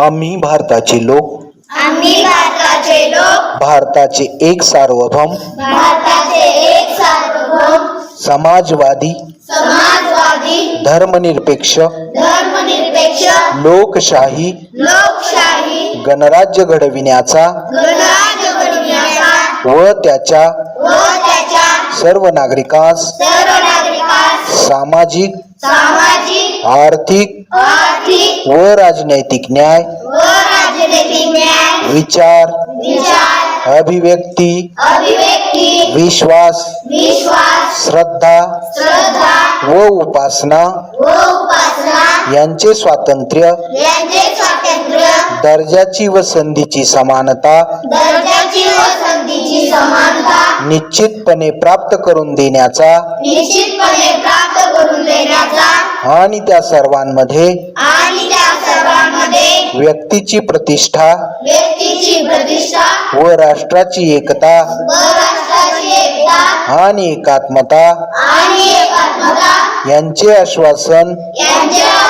आम्ही भारताचे लोक. आम्ही भारताचे लोक. भारताचे एक सार्वभौम. भारताचे एक सार्वभौम. समाजवादी. समाजवादी. धर्मनिरपेक्ष. धर्मनिरपेक्ष. लोकशाही. लोकशाही. गणराज्य घडविण्याचा. गणराज्य घडविण्याचा. व त्याच्या व त्याच्या सर्व नागरिकांस. सर्व नागरिकांस. सामाजिक सामाजिक आर्थिक आर्थिक व राजनैतिक न्याय व राजनैतिक न्याय विचार विचार अभिव्यक्ती अभिव्यक्ती विश्वास विश्वास श्रद्धा श्रद्धा व उपासना व उपासना यांचे स्वातंत्र्य यांचे स्वातंत्र्य दर्जाची व संधीची समानता दर्जाची व संधीची समानता निश्चितपणे प्राप्त करून देण्याचा निश्चितपणे प्राप्त करून देण्याचा आणि त्या सर्वांमध्ये आणि त्या सर्वांमध्ये व्यक्तीची प्रतिष्ठा व्यक्तीची प्रतिष्ठा व राष्ट्राची एकता व राष्ट्राची एकता आणि एकात्मता आणि एकात्मता यांचे आश्वासन यांचे आश्वासन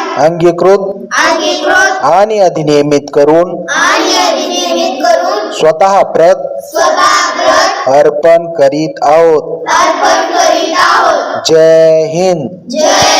अंगीकृत अंगीकृत आणि अधिनियमित करून आणि अधिनियमित करून स्वतः प्रत स्वतः प्रत अर्पण करीत आहोत. अर्पण करीत आहोत. जय हिंद. जय